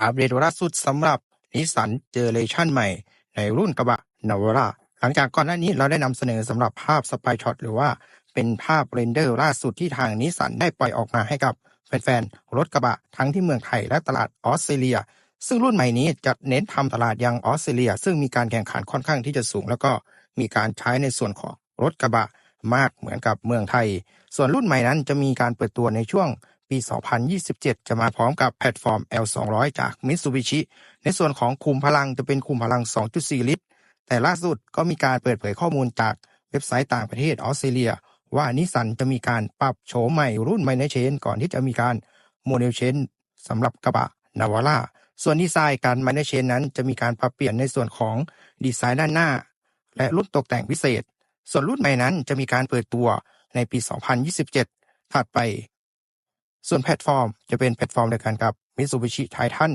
อัปเดตล่าสุดสำหรับนิสสันเจเนเรชันใหม่ ในรุ่นกระบะนาวร่าหลังจากก่อนหน้านี้เราได้นำเสนอสำหรับภาพสปายช็อตหรือว่าเป็นภาพเรนเดอร์ล่าสุดที่ทางนิสสันได้ปล่อยออกมาให้กับแฟนๆรถกระบะทั้งที่เมืองไทยและตลาดออสเตรเลีย ซึ่งรุ่นใหม่นี้จะเน้นทำตลาดยังออสเตรเลีย ซึ่งมีการแข่งขันค่อนข้างที่จะสูง แล้วก็มีการใช้ในส่วนของรถกระบะมากเหมือนกับเมืองไทย ส่วนรุ่นใหม่นั้นจะมีการเปิดตัวในช่วง ปี 2027 จะมาพร้อมกับแพลตฟอร์ม L200 จาก Mitsubishi ในส่วนของคุมพลังจะเป็นคุมพลัง 2.4 ลิตร แต่ล่าสุดก็มีการเปิดเผยข้อมูลจากเว็บไซต์ต่างประเทศออสเตรเลีย ว่านิสสันจะมีการปรับโฉมใหม่รุ่นไมเนเชนก่อนที่จะมีการโมเดลเชนสำหรับกระบะนาวาร่าส่วนดีไซน์การไมเนเชนนั้นจะมีการปรับเปลี่ยนในส่วนของดีไซน์ด้านหน้า และรุ่นตกแต่งพิเศษ ส่วนรุ่นใหม่นั้นจะมีการเปิดตัวในปี 2027 ถัดไป ส่วนแพลตฟอร์มจะเป็นแพลตฟอร์มเดียวกันกับ Mitsubishi Titan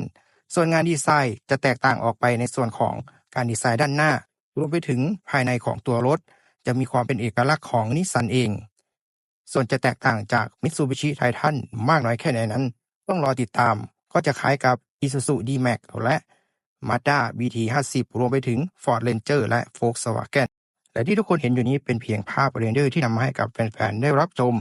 ส่วนงานดีไซน์จะแตกต่างออกไปในส่วนของการดีไซน์ด้านหน้า รวมไปถึงภายในของตัวรถ จะมีความเป็นเอกลักษณ์ของนิสสันเอง ส่วนจะแตกต่างจาก Mitsubishi Titan มากน้อยแค่ไหนนั้น ต้องรอติดตามก็จะคล้ายกับ Isuzu D-Max และ Mazda BT50 รวมไปถึง Ford Ranger และ Volkswagen และที่ทุกคนเห็นอยู่นี้เป็นเพียงภาพเรนเดอร์ที่นำมาให้กับแฟนๆ ได้รับชม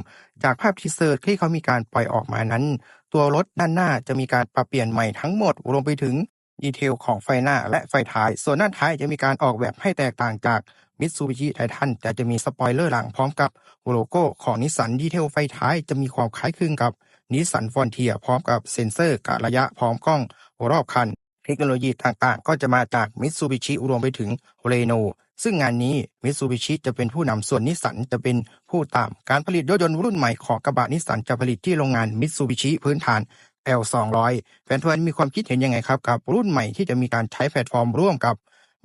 จากภาพทีเซอร์ที่เขามีการปล่อยออกมานั้น ตัวรถด้านหน้าจะมีการปรับเปลี่ยนใหม่ทั้งหมดรวมไปถึงดีเทลของไฟหน้าและไฟท้าย ส่วนด้านท้ายจะมีการออกแบบให้แตกต่างจาก Mitsubishi Titan แต่จะมีสปอยเลอร์หลังพร้อมกับโลโก้ของนิสสันดีเทลไฟท้ายจะมีความคล้ายคลึงกับนิสสันฟอนเทียพร้อมกับเซ็นเซอร์กะระยะพร้อมกล้องรอบคัน เทคโนโลยีต่างๆ ก็จะมาจาก Mitsubishi รวมไปถึง Renault ซึ่งงานนี้ Mitsubishi จะเป็นผู้นำส่วนนิสสันจะเป็นผู้ตามการผลิตรถยนต์รุ่นใหม่ของกระบะนิสสันจะผลิตที่โรงงาน Mitsubishi พื้นฐาน L200 แฟนๆมีความคิดเห็นยังไงครับกับรุ่นใหม่ที่จะมีการใช้แพลตฟอร์มร่วมกับ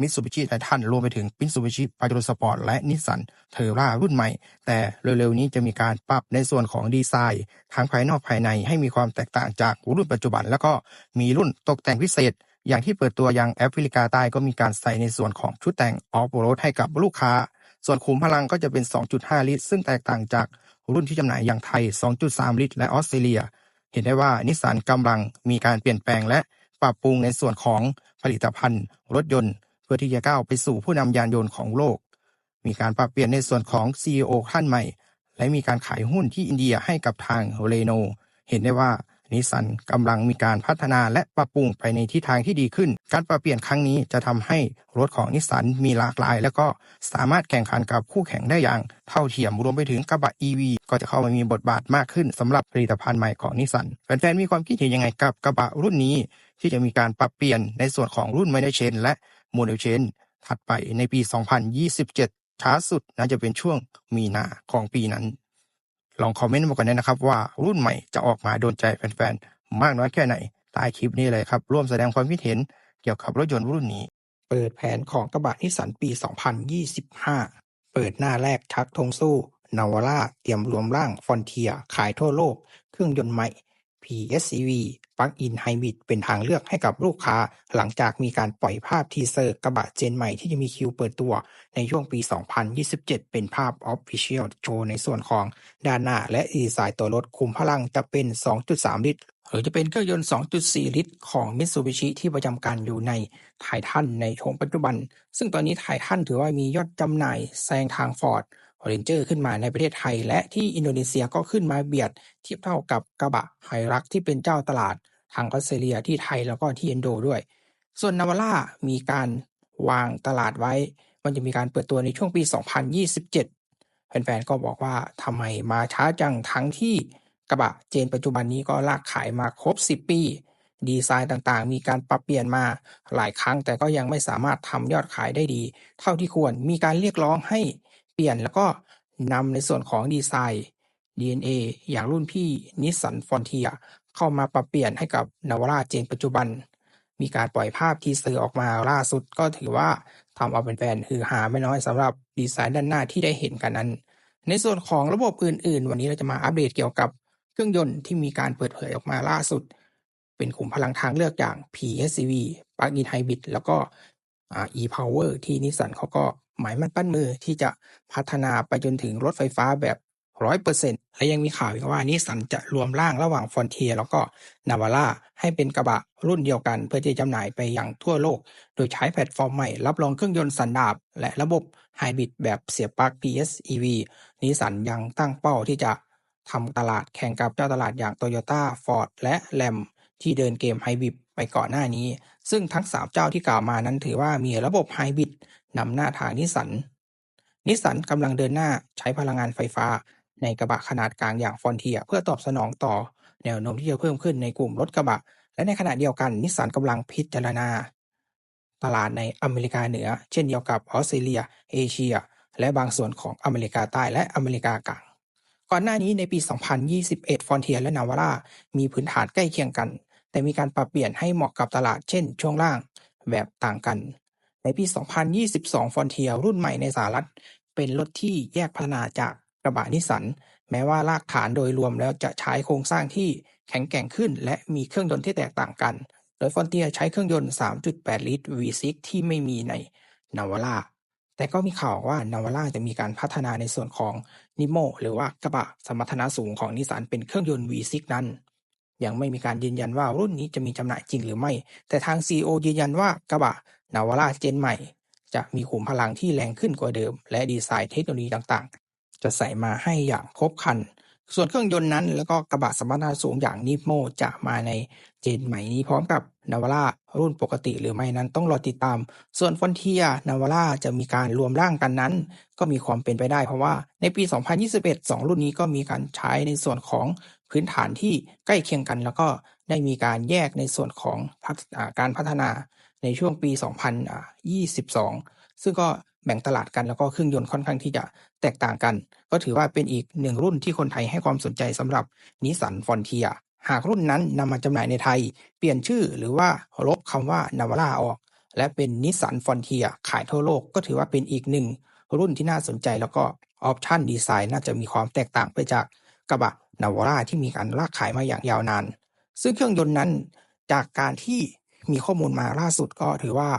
Mitsubishi Titan รวมไปถึง Mitsubishi Pajero Sport และ Nissan Terra รุ่นใหม่ แต่เร็วๆนี้จะมีการปรับในส่วนของดีไซน์ทั้งภายนอกภายในให้มีความแตกต่างจากรุ่นปัจจุบัน แล้วก็มีรุ่นตกแต่งพิเศษ อย่างที่เปิดตัวยังแอฟริกาใต้ก็มีการใส่ในส่วนของชุดแต่งออฟโรดให้กับลูกค้า ส่วนขุมพลังก็จะเป็น 2.5 ลิตร ซึ่งแตกต่างจากรุ่นที่จำหน่ายอย่างไทย 2.3 ลิตร และออสเตรเลีย เห็นได้ว่านิสสันกำลังมีการเปลี่ยนแปลงและปรับปรุงในส่วนของผลิตภัณฑ์ รถยนต์ เพื่อที่จะก้าวไปสู่ผู้นำยานยนต์ของโลก มีการปรับเปลี่ยนในส่วนของ CEO ท่านใหม่ และมีการขายหุ้นที่อินเดียให้กับทางเรโน เห็นได้ว่า นิสสันกำลังมีการพัฒนาและปรับปรุงไปในทิศทางที่ดีขึ้น การปรับเปลี่ยนครั้งนี้จะทำให้รถของนิสสันมีหลากหลาย แล้วก็สามารถแข่งขันกับคู่แข่งได้อย่าง เท่าเทียมรวมไปถึงกระบะ EV ก็จะเข้ามามีบทบาทมากขึ้นสำหรับผลิตภัณฑ์ใหม่ของนิสสันแฟนๆมีความคิดเห็นยังไงกับกระบะรุ่นนี้ ที่จะมีการปรับเปลี่ยนในส่วนของรุ่นไมเนเชน และโมเดลเชนถัดไปในปี 2027 ช้าสุดน่าจะเป็นช่วงมีนาของปีนั้น ลองคอมเมนต์มากันนะครับว่ารุ่นใหม่จะออกมาโดนใจแฟนๆ มากน้อยแค่ไหนใต้คลิปนี้เลยครับ ร่วมแสดงความคิดเห็นเกี่ยวกับรถยนต์รุ่นนี้ เปิดแผนของกระบะนิสสันปี 2025 เปิดหน้าแรกชักธงสู้นาวาร่าเตรียมรวมร่างฟอนเทีย ขายทั่วโลก เครื่องยนต์ใหม่ PSCV ปลั๊กอินไฮบริดเป็นทางเลือกให้กับลูกค้า หลังจากมีการปล่อยภาพทีเซอร์กระบะเจนใหม่ที่จะมีคิวเปิดตัว ในช่วงปี 2027 เป็นภาพ Official โชว์ในส่วนของด้านหน้า และดีไซน์ตัวรถคุมพลังจะเป็น 2.3 ลิตรหรือจะเป็นเครื่องยนต์ 2.4 ลิตร ของ Mitsubishi ที่ประจำการอยู่ในไททันในโฉมปัจจุบัน ซึ่งตอนนี้ไททันถือว่ามียอดจำหน่ายแซงทาง Ford เรนเจอร์ขึ้นมาในประเทศไทย และที่อินโดนีเซียก็ขึ้นมาเบียดเทียบเท่ากับกระบะไฮรักที่เป็นเจ้าตลาดทางออสเตรเลียที่ไทยแล้วก็ที่อินโดด้วย ส่วนนาวาร่ามีการวางตลาดไว้ มันจะมีการเปิดตัวในช่วงปี 2027 แฟนๆ ก็บอกว่าทำไมมาช้าจังทั้งที่กระบะเจนปัจจุบันนี้ก็ลากขายมาครบ 10 ปี ดีไซน์ต่างๆ มีการปรับเปลี่ยนมาหลายครั้ง แต่ก็ยังไม่สามารถทำยอดขายได้ดี เท่าที่ควรมีการเรียกร้องให้ เปลี่ยนแล้วก็นำในส่วนของดีไซน์ DNA อย่างรุ่นพี่ Nissan Frontier เข้ามาปรับเปลี่ยนให้กับนาวาร่าเจนปัจจุบัน มีการปล่อยภาพทีเซอร์ออกมาล่าสุดก็ถือว่าทำเอาเป็นแฟนฮือฮาไม่น้อยสำหรับดีไซน์ด้านหน้าที่ได้เห็นกันนั้น ในส่วนของระบบอื่นๆ วันนี้เราจะมาอัปเดตเกี่ยวกับเครื่องยนต์ที่มีการเปิดเผยออกมาล่าสุด เป็นขุมพลังทางเลือกอย่าง PHEV Plug-in Hybrid แล้วก็ e-Power ที่นิสสันเขาก็ หมายมั่นปั้นมือที่จะพัฒนาไปจนถึงรถไฟฟ้าแบบ100%และยังมีข่าวอีกว่านิสสันจะรวมร่างระหว่างฟอนเทียแล้วก็นาวาร่าให้เป็นกระบะรุ่นเดียวกัน เพื่อที่จะจำหน่ายไปยังทั่วโลก โดยใช้แพลตฟอร์มใหม่รับรองเครื่องยนต์สันดาปและระบบไฮบริดแบบเสียบปลั๊ก PHEV นิสสันยังตั้งเป้าที่จะทำตลาดแข่งกับเจ้าตลาดอย่างโตโยต้าฟอร์ดและแรมที่เดินเกมไฮบริดไปก่อนหน้านี้ ซึ่งทั้ง 3 เจ้าที่กล่าวมานั้นถือว่ามีระบบไฮบริดนำหน้าทางนิสสัน นิสสันกำลังเดินหน้าใช้พลังงานไฟฟ้า ในกระบะขนาดกลางอย่างฟอนเทีย เพื่อตอบสนองต่อแนวโน้มที่จะเพิ่มขึ้นในกลุ่มรถกระบะ และในขณะเดียวกันนิสสันกำลังพิจารณา ตลาดในอเมริกาเหนือ เช่นเดียวกับออสเตรเลีย เอเชีย และบางส่วนของอเมริกาใต้และอเมริกากลางก่อนหน้านี้ในปี 2021 ฟอนเทียและนาวาร่ามีพื้นฐานใกล้เคียงกัน แต่มีการปรับเปลี่ยนให้เหมาะกับตลาดเช่น ช่วงล่างแบบต่างกัน ในปี 2022 ฟอนเทียรุ่นใหม่ในสหรัฐ เป็นรถที่แยกพัฒนาจากกระบะนิสสัน แม้ว่ารากฐานโดยรวมแล้วจะใช้โครงสร้างที่แข็งแกร่งขึ้น และมีเครื่องยนต์ที่แตกต่างกัน โดยฟอนเทียใช้เครื่องยนต์ 3.8 ลิตร V6 ที่ไม่มีในนาวาร่าแต่ก็มีข่าวว่านาวาร่าจะมีการพัฒนาในส่วนของนิโมหรือว่ากระบะสมรรถนะสูงของนิสสันเป็นเครื่องยนต์ V6 นั้น ยังไม่มีการยืนยันว่ารุ่นนี้จะมีจำหน่ายจริงหรือไม่ แต่ทาง CEO ยืนยันว่ากระบะนาวาร่าเจนใหม่ จะมีขุมพลังที่แรงขึ้นกว่าเดิม และดีไซน์เทคโนโลยีต่างๆ จะใส่มาให้อย่างครบครัน ส่วนเครื่องยนต์นั้นแล้วก็กระบะสมรรถนะสูงอย่างนิโมจะมาในเจนใหม่นี้พร้อมกับนาวาร่ารุ่นปกติหรือไม่นั้นต้องรอติดตาม ส่วนฟอนเทียนาวาร่าจะมีการรวมร่างกันนั้น ก็มีความเป็นไปได้เพราะว่าในปี 2021 2 รุ่นนี้ก็มีการใช้ในส่วนของ พื้นฐานที่ใกล้เคียงกัน แล้วก็ได้มีการแยกในส่วนของการพัฒนาในช่วงปี 2022 ซึ่งก็แบ่งตลาดกันแล้วก็เครื่องยนต์ค่อนข้างที่จะแตกต่างกัน ก็ถือว่าเป็นอีกหนึ่งรุ่นที่คนไทยให้ความสนใจสำหรับนิสสันฟอนเทียหากรุ่นนั้นนำมาจำหน่ายในไทย เปลี่ยนชื่อหรือว่าลบคำว่านาวาร่าออก และเป็นนิสสันฟอนเทียขายทั่วโลกก็ถือว่าเป็นอีกหนึ่งรุ่นที่น่าสนใจแล้วก็ออปชันดีไซน์น่าจะมีความแตกต่างไปจากกระบะ นาวาร่าที่มีการลากขายมาอย่างยาวนาน ซึ่งเครื่องยนต์นั้นจากการที่มีข้อมูลมาล่าสุดก็ถือว่า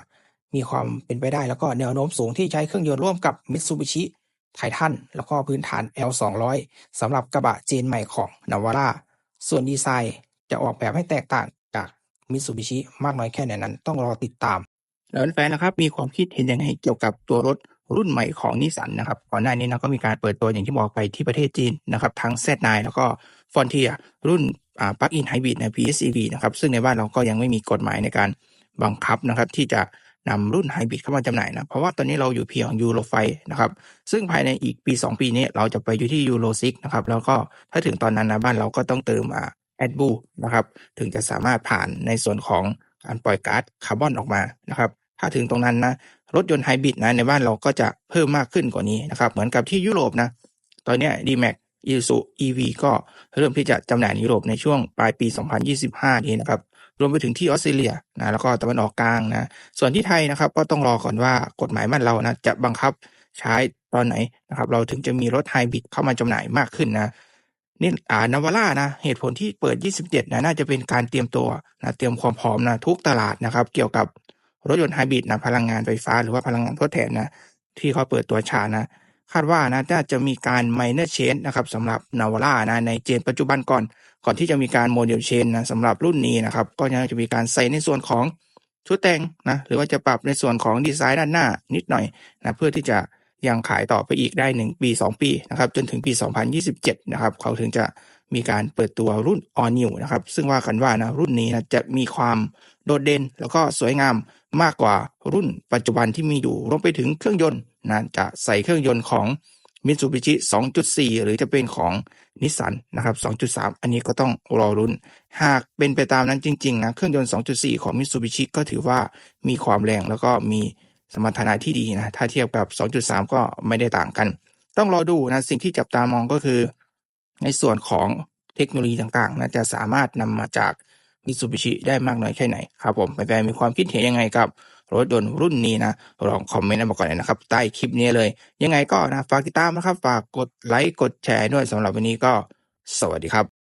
มีความเป็นไปได้แล้วก็แนวโน้มสูงที่ใช้เครื่องยนต์ร่วมกับ Mitsubishi Titan แล้วก็พื้นฐาน L200 สำหรับกระบะเจนใหม่ของนาวาร่าส่วนดีไซน์จะออกแบบให้แตกต่างจาก Mitsubishi มากน้อยแค่ไหนนั้นต้องรอติดตาม แล้วแฟนนะครับ มีความคิดเห็นยังไงเกี่ยวกับตัวรถ รุ่นใหม่ของนิสสันนะครับก่อนหน้านี้นะก็มีการเปิดตัวอย่างที่บอกไปที่ประเทศจีนนะครับทั้ง Z9 แล้วก็ Frontier รุ่นอ่า Plug-in Hybrid ใน PHEV นะครับซึ่งในบ้านเราก็ยังไม่มีกฎหมายในการบังคับนะครับที่จะนำรุ่นไฮบริดเข้ามาจำหน่ายนะเพราะว่าตอนนี้เราอยู่เพียงยูโรไฟนะครับซึ่งภายในอีกปี 2 ปีนี้เราจะไปอยู่ที่ยูโรซิกนะครับแล้วก็ถ้าถึงตอนนั้นนะบ้านเราก็ต้องเติมอ่าแอดบูนะครับถึงจะสามารถผ่านในส่วนของการปล่อยก๊าซคาร์บอนออกมานะครับถ้าถึงตรงนั้นนะ รถยนต์ไฮบริดนะในบ้านเราก็จะเพิ่มมากขึ้นกว่านี้นะครับ เหมือนกับที่ยุโรปนะ ตอนนี้ดีแม็กอีซูอีวีก็เริ่มที่จะจำหน่ายในยุโรปในช่วงปลายปี 2025 นี้นะครับ รวมไปถึงที่ออสเตรเลียนะแล้วก็ตะวันออกกลางนะ ส่วนที่ไทยนะครับก็ต้องรอก่อนว่ากฎหมายบ้านเรานะจะบังคับใช้ตอนไหนนะครับ เราถึงจะมีรถไฮบริดเข้ามาจำหน่ายมากขึ้นนะนี่อ่านาวาร่านะเหตุผลที่เปิด 27นะน่าจะเป็นการเตรียมตัวนะเตรียมความพร้อมนะทุกตลาดนะครับ เกี่ยวกับ รถยนต์ไฮบริดนะพลังงานไฟฟ้าหรือว่าพลังงานทดแทนนะที่เขาเปิดตัวชานะ คาดว่านะน่าจะมีการ minor change นะครับสำหรับนาวาร่านะในเจนปัจจุบันก่อน ก่อนที่จะมีการโมเดลเชนนะสำหรับรุ่นนี้นะครับ ก็ยังจะมีการใส่ในส่วนของชุดแต่งนะหรือว่าจะปรับในส่วนของดีไซน์ด้านหน้านิดหน่อยนะเพื่อที่จะยังขายต่อไปอีกได้ 1 ปี 2 ปีนะครับจนถึงปี 2027 นะครับ เขาถึงจะมีการเปิดตัวรุ่น All New นะครับ ซึ่งว่ากันว่านะรุ่นนี้นะจะมีความโดดเด่นแล้วก็สวยงาม มากกว่ารุ่นปัจจุบันที่มีอยู่รวมไปถึงเครื่องยนต์นะจะใส่เครื่องยนต์ของ Mitsubishi 2.4 หรือจะเป็นของนิสสันนะครับ 2.3 อันนี้ก็ต้องรอรุ้น หากเป็นไปตามนั้นจริงๆนะเครื่องยนต์ 2.4 ของ Mitsubishi ก็ถือว่ามีความแรงแล้วก็มีสมรรถนะที่ดีนะ ถ้าเทียบกับ 2.3 ก็ไม่ได้ต่างกัน ต้องรอดูนะ สิ่งที่จับตามองก็คือ ในส่วนของเทคโนโลยีต่างๆนะจะสามารถนำมาจาก มิตซูบิชิได้มากน้อยแค่ไหนครับผมแฟนๆมีความคิดเห็นยังไงกับรถยนต์รุ่นนี้นะลองคอมเมนต์มาก่อนเลยนะครับ ใต้คลิปนี้เลย ยังไงก็นะฝากติดตามนะครับ ฝากกดไลค์กดแชร์ด้วยสำหรับวันนี้ก็สวัสดีครับ